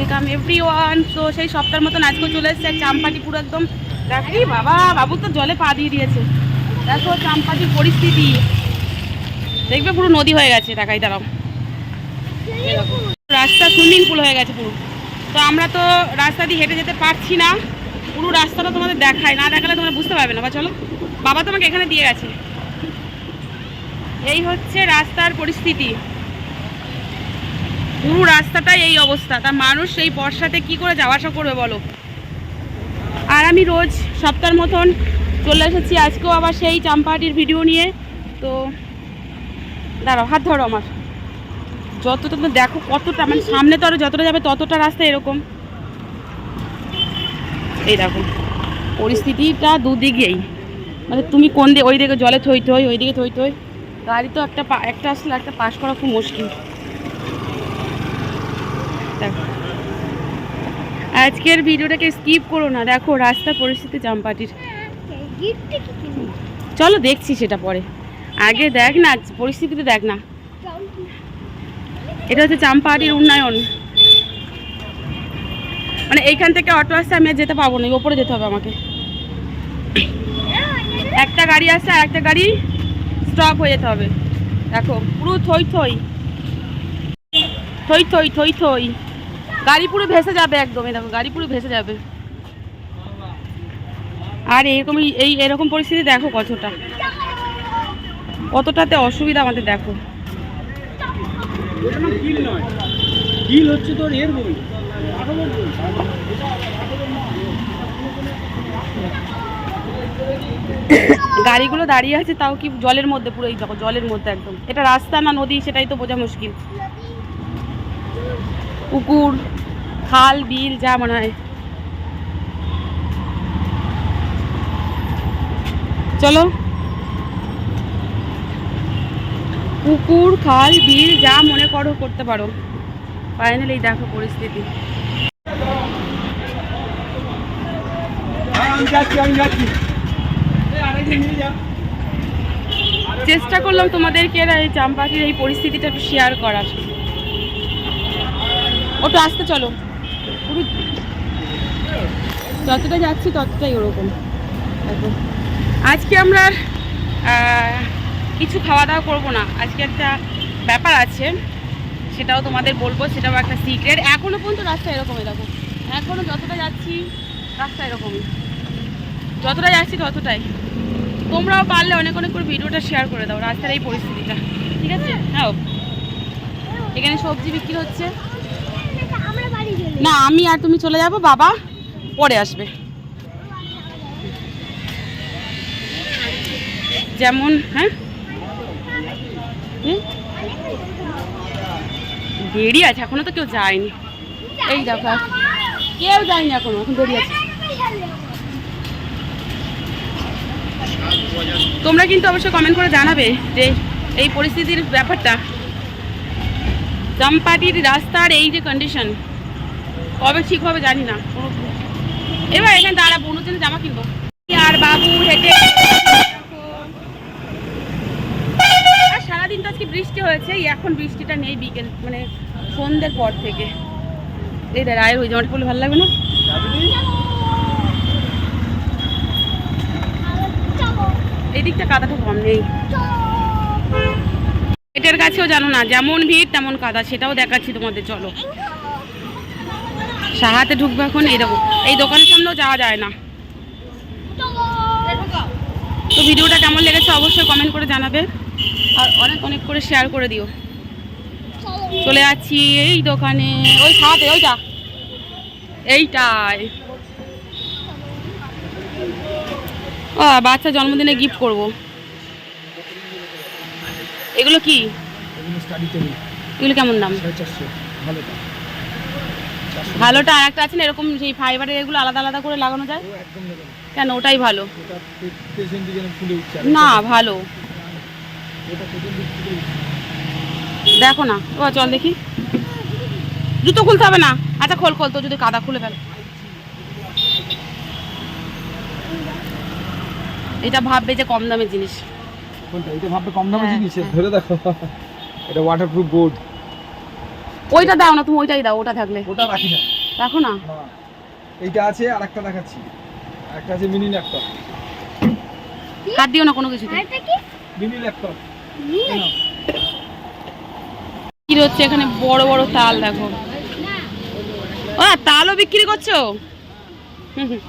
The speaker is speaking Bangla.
ওয়েলকাম এভরি ওয়ান তো সেই সপ্তাহের মতন আজকে চলে এসেছে চাম্পাটি পুরো একদম দেখি বাবা, বাবু তো জলে পা দিয়ে দিয়েছে। দেখো চাম্পাটির পরিস্থিতি। দেখবে পুরো নদী হয়ে গেছে টাকাই দাঁড়াও। রাস্তা সুইমিং পুল হয়ে গেছে পুরো। তো আমরা তো রাস্তা দিয়ে হেঁটে যেতে পারছি না। পুরো রাস্তাটা তোমাদের দেখায়, না দেখালে তোমরা বুঝতে পারবে না। বা চলো, বাবা তোমাকে এখানে দিয়ে গেছে। এই হচ্ছে রাস্তার পরিস্থিতি। পুরো রাস্তাটাই এই অবস্থা। তা মানুষ এই বর্ষাতে কি করে যাওয়া আসা করবে বলো? আর আমি রোজ সপ্তাহের মতন চলে এসেছি। আজকেও আবার সেই চাম্পাহাটির ভিডিও নিয়ে। তো দাঁড়াও, হাত ধরো আমার। যতটা তুমি দেখো কতটা মানে সামনে তো আরও যতটা যাবে ততটা রাস্তা এরকম। এই দেখো, পরিস্থিতিটা দুদিকেই। মানে তুমি কোন দিকে, ওই দিকে জলে থই থই, ওই দিকে থই থই। গাড়ি তো একটা একটা আসলে একটা পাশ করা খুব মুশকিল। আজকের ভিডিওটাকে স্কিপ করো না দেখো রাস্তা পরিস্থিতি জামপাটির। চলো দেখছি সেটা পরে। আগে দেখ না পরিস্থিতিটা দেখ না। এটা হচ্ছে চাম্পাহাটির উন্নয়ন। মানে এইখান থেকে অটো আসছে আমি আর যেতে পারব না ওপরে যেতে হবে আমাকে। একটা গাড়ি আসছে আর একটা গাড়ি স্টপ হয়ে যেতে হবে। দেখো পুরো থই থই। থই থই থই থই। গাড়ি পুরো ভেসে যাবে একদম দেখো গাড়ি পুরো ভেসে যাবে। আর এরকম এই এরকম পরিস্থিতি দেখো কতটা। কতটাতে অসুবিধা আমাদের দেখো। হচ্ছে তোর এর বই গাড়িগুলো দাঁড়িয়ে আছে তাও কি জলের মধ্যে পুরো এই দেখো জলের মধ্যে একদম। এটা রাস্তা না নদী সেটাই তো বোঝা মুশকিল। পুকুর খাল বিল যা মনে হয়। চলো। পুকুর খাল বিল যা মনে করো করতে পারো। ফাইনালি দেখো পরিস্থিতি। আমি যাচ্ছি আমি যাচ্ছি। এই আরেকজন নিয়ে যা চেষ্টা করলাম তোমাদেরকে এরা এই চাম্পাটির এই পরিস্থিতিটা একটু শেয়ার করার। ওটা আসতে চলো। যতটা যাচ্ছি ততটাই ওরকম। আজকে আমরা কিছু খাওয়া দাওয়া করব না। আজকে একটা ব্যাপার আছে, সেটাও তোমাদের বলব, সেটাও একটা সিক্রেট এখনও পর্যন্ত রাস্তা এরকমই, দেখো। এখনও যতটা যাচ্ছি, রাস্তা এরকমই। যতটা যাচ্ছি ততটাই। তোমরাও পারলে অনেক অনেক করে ভিডিওটা শেয়ার করে দাও, রাস্তার এই পরিস্থিতিটা। ঠিক আছে? হ্যাঁ এখানে সবজি বিক্রি হচ্ছে। না, আমি আর তুমি চলে যাব, বাবা পরে আসবে। যেমন হ্যাঁ? দেরি আছে, এখনও তো কেউ যায়নি। এই দেখো, কেউ যায়নি এখনও, এখন দেরি আছে। তোমরা কিন্তু অবশ্যই কমেন্ট করে জানাবে যে এই পরিস্থিতির ব্যাপারটা। জামপাটির রাস্তার এই যে কন্ডিশন কবে ঠিক হবে জানি না। এবার এখানে দাঁড়াবো অনুজনে জামা কিনবো। আর বাবু, হেঁটে আর সারাদিন তো আজকে বৃষ্টি হয়েছে এখন বৃষ্টিটা নেই বিকেল মানে সন্ধ্যের পর থেকে। এই দা রায়ের ওই জামাটা পরলে ভালো লাগবে না? এই দিকটা কাদাটা কম নেই। এটার কাছেও জানো না, যেমন ভিড় তেমন কাদা, সেটাও দেখাচ্ছি তোমাদের, চলো। সাহাতে ঢুকবো এখন এই দেখো এই দোকানের সামনেও যাওয়া যায় না। তো ভিডিওটা কেমন লেগেছে অবশ্যই কমেন্ট করে জানাবে আর অনেক অনেক করে শেয়ার করে দিও। চলে যাচ্ছি এই দোকানে ওই সাহাতে ওইটা। এইটাই। ও বাচ্চা জন্মদিনে গিফট করব। এগুলো কি? এগুলো কেমন দাম? ভালো দাম। ভালোটা আর একটা আছে না এরকম সেই ফাইবারের এগুলো আলাদা আলাদা করে লাগানো যায়? কেন? ওটাই ভালো। না ভালো। দেখো না। ও চল দেখি। জুতো খুলতে হবে না। আচ্ছা খোল খোল তো যদি কাদা খুলে ফেল। এটা ভাববে যে কম দামের জিনিস। কোনটা? এটা ভাববে কম দামে হ্যাঁ, জিনিস। ধরে দেখো। এটা ওয়াটারপ্রুফ বোর্ড ওইটা দাও না তুমি ওইটাই দাও ওটা থাকলে ওটা রাখি না রাখো না? না এইটা আছে আর একটা দেখাচ্ছি। একটা আছে মিনি ল্যাপটপ হাত দিও না কোনো কিছু মিনি ল্যাপটপ কি হচ্ছে এখানে? বড় বড় তাল দেখো। ও তালও বিক্রি করছ? হুম হুম।